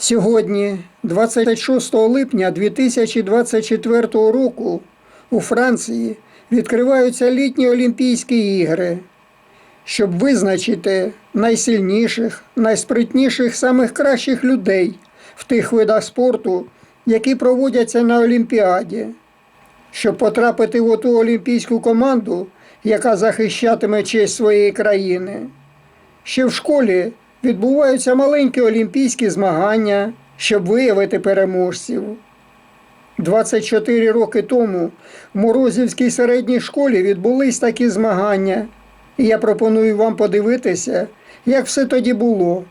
Сьогодні, 26 липня 2024 року, у Франції відкриваються літні Олімпійські ігри, щоб визначити найсильніших, найспритніших, самих кращих людей в тих видах спорту, які проводяться на Олімпіаді. Щоб потрапити в ту олімпійську команду, яка захищатиме честь своєї країни. Ще в школі відбуваються маленькі олімпійські змагання, щоб виявити переможців. 24 роки тому в Морозівській середній школі відбулись такі змагання, і я пропоную вам подивитися, як все тоді було.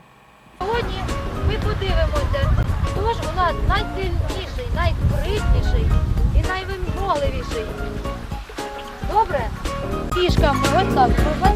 Сьогодні ми подивимося, хто ж у нас найсильніший, найспритніший і найвимогливіший. Добре? Фішками ось так, ви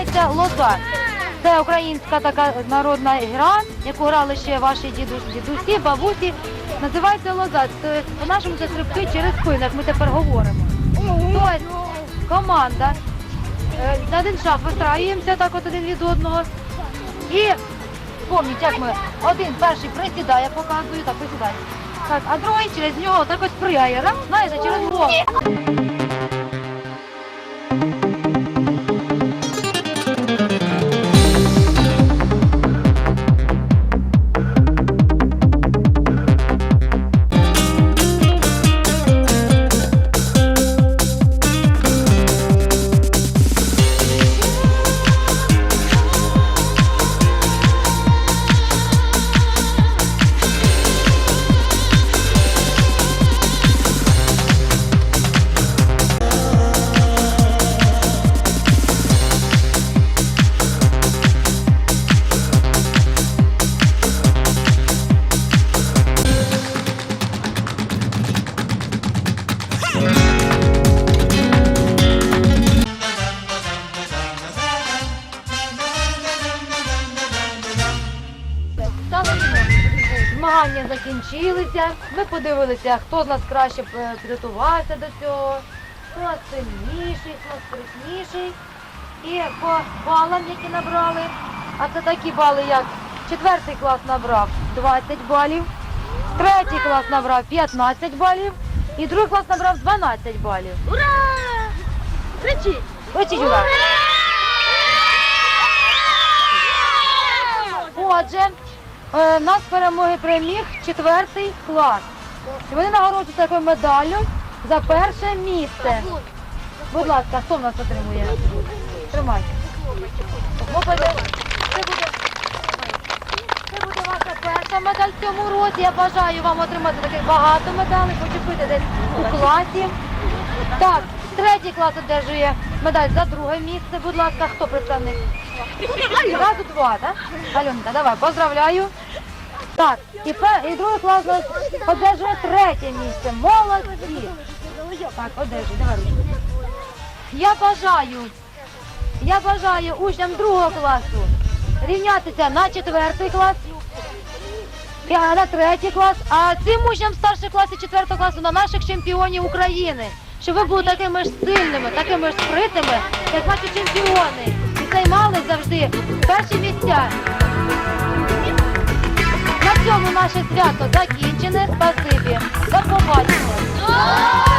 називається Лоза. Це українська така народна гра, яку грали ще ваші дідусь- дідусі, бабусі. Називається лоза. Це по-нашому це стрибки через спину, як ми тепер говоримо. Тобто команда е, на один шаг вистраюємося так от один від одного. І пам'ятають, як ми один перший присідає, показую, так присідає. Так, а другий через нього так ось сприяє. Раз, знаєте, через голову. Змагання закінчилися. Ми подивилися, хто з нас краще е, підготувався до цього, хто нас сильніший, хто з спритніший. І по балам, які набрали, а це такі бали, як четвертий клас набрав 20 балів, третій клас набрав 15 балів і другий клас набрав 12 балів. Ура! Кричи! Кричіть ура! Отже, нас перемоги переміг четвертий клас. І Вони нагороджуються такою медаллю за перше місце. Будь ласка, хто в нас отримує? Тримай. Це буде, це буде ваша перша медаль в цьому році. Я бажаю вам отримати таких багато медалей, почепити десь у класі. Так, третій клас одержує медаль за друге місце. Будь ласка, хто представник? Зразу два, так? Альонка, давай, поздравляю. Так, і, пе- і другий клас нас одержує третє місце. Молодці. Так, одержуй, давай. Я бажаю, я бажаю учням другого класу рівнятися на четвертий клас, на третій клас, а цим учням старших класів четвертого класу на наших чемпіонів України. Щоб ви були такими ж сильними, такими ж спритними, як наші чемпіони, і займали завжди перші місця. На цьому наше свято закінчене. Спасибі. До побачення.